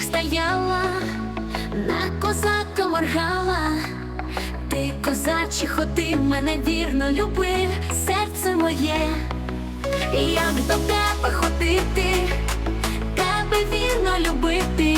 стояла, на козака моргала, ти козачі ходи, мене вірно любив, серце моє, як до тебе ходити, тебе вірно любити,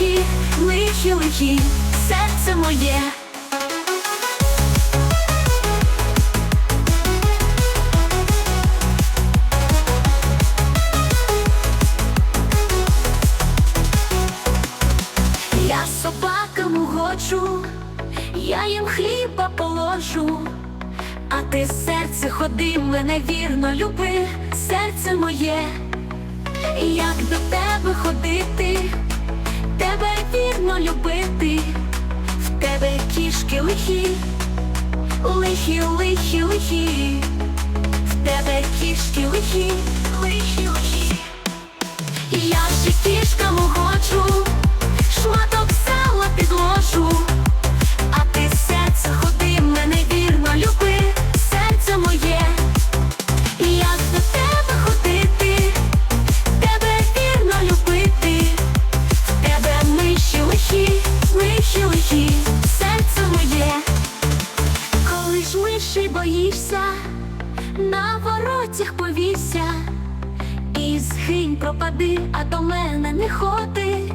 лихі, лихі, лихі, серце моє. Я собакам угоджу, я їм хліба положу. А ти серце ходи, мене вірно люби, серце моє, як до тебе ходити, тебе вірно любити, в тебе кішки лихі, лихі, лихі, лихі, в тебе кішки лихі, ж боїшся, на воротях повійся, І згинь пропади, а до мене не ходи,